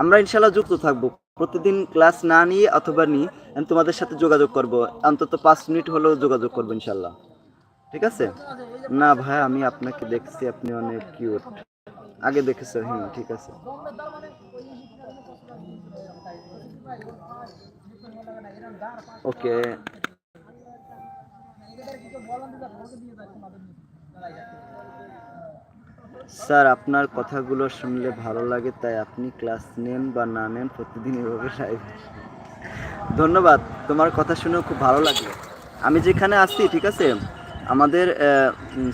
আমরা ইনশাল্লাহ যুক্ত থাকব। প্রতিদিন ক্লাস না নিয়ে অথবা নিয়ে আমি তোমাদের সাথে যোগাযোগ করব। অন্তত পাঁচ মিনিট হলেও যোগাযোগ করব ইনশাল্লাহ ঠিক আছে? না ভাই, আমি আপনাকে দেখছি, আপনি অনেক কিউট আগে দেখেছ? হ্যাঁ ঠিক আছে। ওকে। স্যার, আপনার কথাগুলো শুনলে ভালো লাগে, তাই আপনি ক্লাস নেন বা না নেন, প্রতিদিন এভাবে লাইভ ধন্যবাদ, তোমার কথা শুনেও খুব ভালো লাগল। আমি যেখানে আছি, ঠিক আছে? আমাদের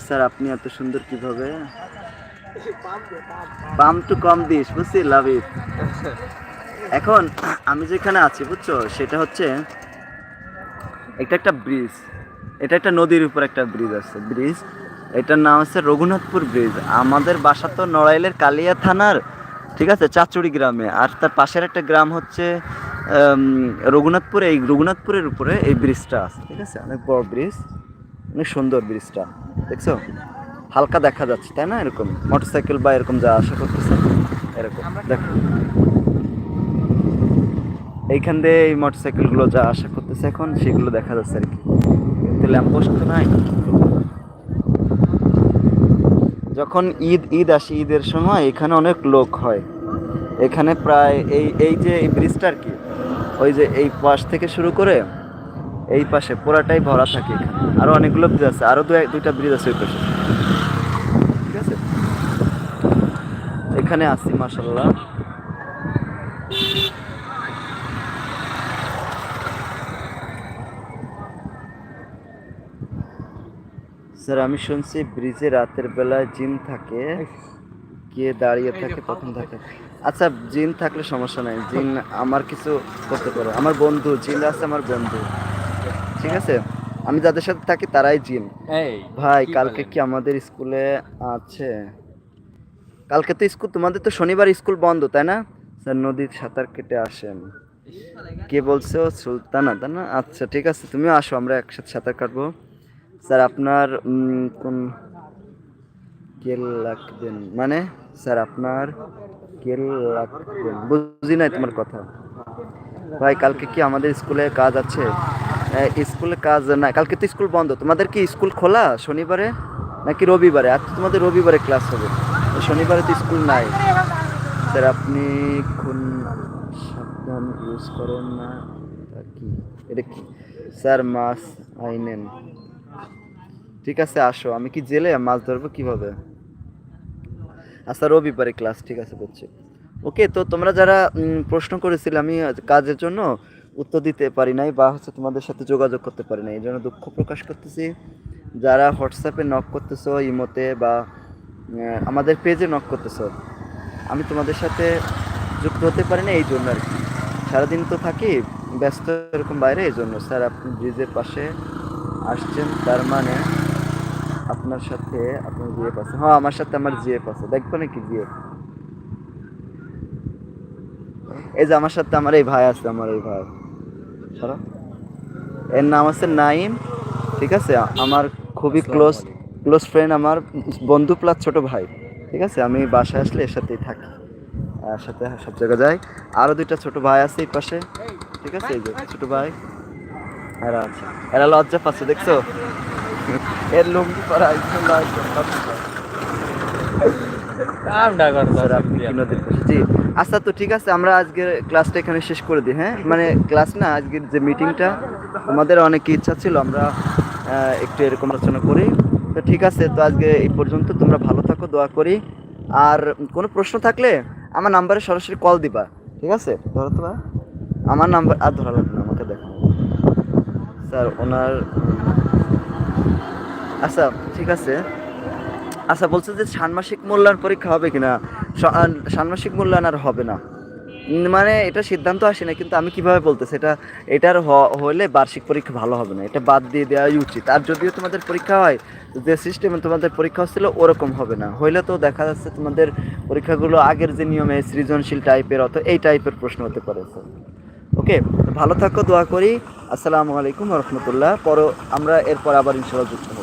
স্যার, আপনি এত সুন্দর কীভাবে? পাম টু কম দিস, বুঝছি? লাভ ইট এখন, আমি যেখানে আছি, বুঝছ? সেটা হচ্ছে, এটা একটা ব্রিজ এটা একটা নদীর উপর একটা ব্রিজ আছে। ব্রিজ এটার নাম হচ্ছে রঘুনাথপুর ব্রিজ আমাদের বাসা তো নড়াইলের কালিয়া থানার ঠিক আছে চাচুড়ি গ্রামে। আর তার পাশের একটা গ্রাম হচ্ছে রঘুনাথপুর এই রঘুনাথপুরের উপরে এই ব্রিজটা আছে ঠিক আছে? অনেক বড় ব্রিজ অনেক সুন্দর ব্রিজটা দেখছ? হালকা দেখা যাচ্ছে তাই না? এরকম মোটরসাইকেল বা এরকম যা আশা করতেছে এরকম দেখো। এইখান দিয়ে এই মোটরসাইকেলগুলো যা আশা করতেছে এখন সেগুলো দেখা যাচ্ছে আর কি। ল্যাম্পোস্ট তো নাই? যখন ঈদ ঈদ আসে, ঈদের সময় এখানে অনেক লোক হয়। এখানে প্রায় এই এই যে এই ব্রিজটা আর কি, ওই যে এই পাশ থেকে শুরু করে এই পাশে পুরাটাই ভরা থাকে এখানে। আরও অনেকগুলো ব্রিজ আছে আরও দু দুইটা ব্রিজ আছে ওই পাশে। ঠিক আছে? এখানে আসি মাসাল্লাহ স্যার আমি শুনছি ব্রিজে রাতের বেলায় জিন থাকে। কে দাঁড়িয়ে থাকে তখন থাকে আচ্ছা জিন থাকলে সমস্যা নাই। জিন আমার কিছু করতে পারে। আমার বন্ধু জিন আছে আমার বন্ধু। ঠিক আছে? আমি যাদের সাথে থাকি তারাই জিন। ভাই কালকে কি আমাদের স্কুলে আছে? কালকে তো স্কুল তোমাদের তো শনিবার স্কুল বন্ধ তাই না? স্যার নদীর সাঁতার কেটে আসেন। কে বলছো? সুলতানা তাই না? আচ্ছা ঠিক আছে তুমিও আসো আমরা একসাথে সাঁতার কাটবো। স্যার, আপনার কোন কেল লাগবেন মানে স্যার, আপনার কেল লাগবেন বুঝি নাই তোমার কথা। ভাই, কালকে কি আমাদের স্কুলে কাজ আছে? স্কুলে কাজ না কালকে তো স্কুল বন্ধ। তোমাদের কি স্কুল খোলা শনিবারে নাকি রবিবারে? তো তোমাদের রবিবারে ক্লাস হবে। শনিবারে তো স্কুল নাই। স্যার, আপনি কোন সাবধান ইউজ করেন না? কি? এটা কি? স্যার মাছ আইনেন। ঠিক আছে, আসো। আমি কি জেলে? মাছ ধরবো কীভাবে? আচ্ছা রবিবারে ক্লাস ঠিক আছে, বুঝছি। ওকে তো তোমরা যারা প্রশ্ন করেছিলে আমি কাজের জন্য উত্তর দিতে পারি নাই বা হচ্ছে তোমাদের সাথে যোগাযোগ করতে পারি নাই, এই জন্য দুঃখ প্রকাশ করতেছি। যারা হোয়াটসঅ্যাপে নক করতেছো, ইমোতে বা আমাদের পেজে নক করতেছো, আমি তোমাদের সাথে যুক্ত হতে পারি না এই জন্য আর কি। সারাদিন তো থাকি, ব্যস্ত এরকম বাইরে, এই জন্য। স্যার, আপনি ব্রিজের পাশে আসছেন তার মানে আপনার সাথে আপনার জিএফ আছে হ্যাঁ আমার সাথে আমার জিএফ আছে। দেখব নাকি জিএফ? এই যে আমার সাথে আমার এই ভাই আছে আমার এই ভাই। সরো। এর নাম আছে নাইম ঠিক আছে? আমার খুবই ক্লোজ ক্লোজ ফ্রেন্ড আমার বন্ধু প্লাস ছোট ভাই ঠিক আছে? আমি বাসায় আসলে এর সাথেই থাকি। এর সাথে সব জায়গায় যাই। আরও দুইটা ছোট ভাই আছে এই পাশে ঠিক আছে? এই যে ছোট ভাই। এরা আছে। এরা লজ্জা পাচ্ছে দেখছ? এর লুঙ্গি পরা একদম লজ্জা পাচ্ছে। আচ্ছা তো ঠিক আছে আমরা আজকের ক্লাসটা এখানে শেষ করে দিই হ্যাঁ? মানে ক্লাস না আজকের যে মিটিংটা আমাদের অনেক ইচ্ছা ছিল আমরা একটু এরকম আলোচনা করি। তো ঠিক আছে তো আজকে এই পর্যন্ত তোমরা ভালো থাকো দোয়া করি। আর কোনো প্রশ্ন থাকলে আমার নাম্বারে সরাসরি কল দিবা ঠিক আছে? ধরো তো ভাই। আমার নাম্বার আর ধরা লাগবে না। স্যার ওনার আচ্ছা ঠিক আছে। আচ্ছা বলছে যে ষান্মাসিক মূল্যায়ন পরীক্ষা হবে কিনা? ষ- আহ, ষান্মাসিক মূল্যায়ন আর হবে না। মানে এটা সিদ্ধান্ত আসে না কিন্তু আমি কীভাবে বলতেছি এটা এটার হলে বার্ষিক পরীক্ষা ভালো হবে না এটা বাদ দিয়ে দেওয়াই উচিত। আর যদিও তোমাদের পরীক্ষা হয় যে সিস্টেমে তোমাদের পরীক্ষা হচ্ছিল ওরকম হবে না। হইলে তো দেখা যাচ্ছে তোমাদের পরীক্ষাগুলো আগের যে নিয়মে সৃজনশীল টাইপের অত এই টাইপের প্রশ্ন হতে পারে ওকে ভালো থাকো দোয়া করি। আসসালামু আলাইকুম রহমতুল্লাহ। পর আমরা এরপর আবার ইনশাল্লাহ যুক্ত